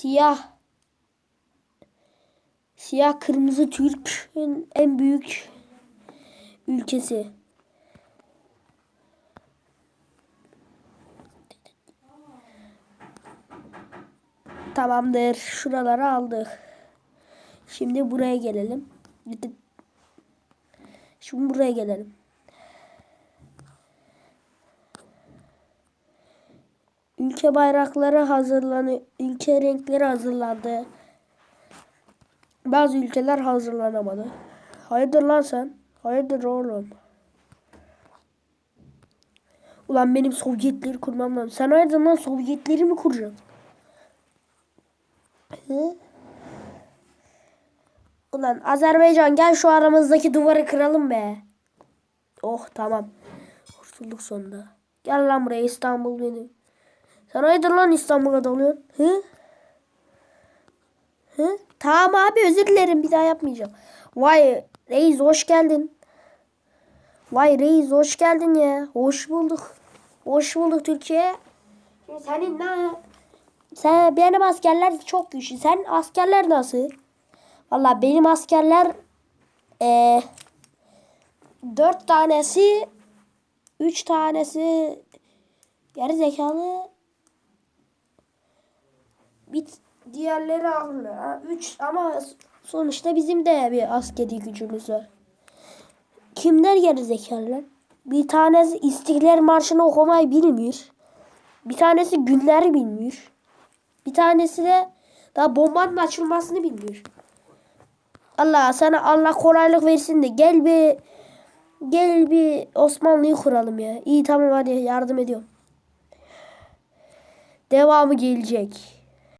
siyah siyah kırmızı Türk'ün en büyük ülkesi. Tamamdır. Şuraları aldık. Şimdi buraya gelelim. Şimdi buraya gelelim. Ülke bayrakları hazırlanıyor. Ülke renkleri hazırlandı. Bazı ülkeler hazırlanamadı. Hayırdır lan sen? Hayırdır oğlum? Ulan benim Sovyetleri kurmam lazım. Sen hayırdır lan Sovyetleri mi kuracaksın? Hı? Ulan Azerbaycan gel şu aramızdaki duvarı kıralım be. Oh tamam. Kurtulduk sonunda. Gel lan buraya İstanbul benim. Sen hayırdır lan İstanbul'a dalıyorsun? Hı? Hı? Tamam abi özür dilerim bir daha yapmayacağım. Vay reis hoş geldin. Vay reis hoş geldin ya. Hoş bulduk. Hoş bulduk Türkiye. Şimdi senin ne? Sen benim askerler çok güçlü. Sen askerler nasıl? Valla benim askerler eee dört tanesi üç tanesi geri zekalı bir diğerleri. Ha, Üç ama sonuçta bizim de bir askeri gücümüz var. Kimler geri zekalı? Bir tanesi İstiklal Marşı'nı okumayı bilmiyor. Bir tanesi günleri bilmiyor. Bir tanesi de daha bombanın açılmasını bilmiyor. Allah sana Allah kolaylık versin de gel bir gel bir Osmanlı'yı kuralım ya. İyi tamam hadi yardım ediyorum. Devamı gelecek.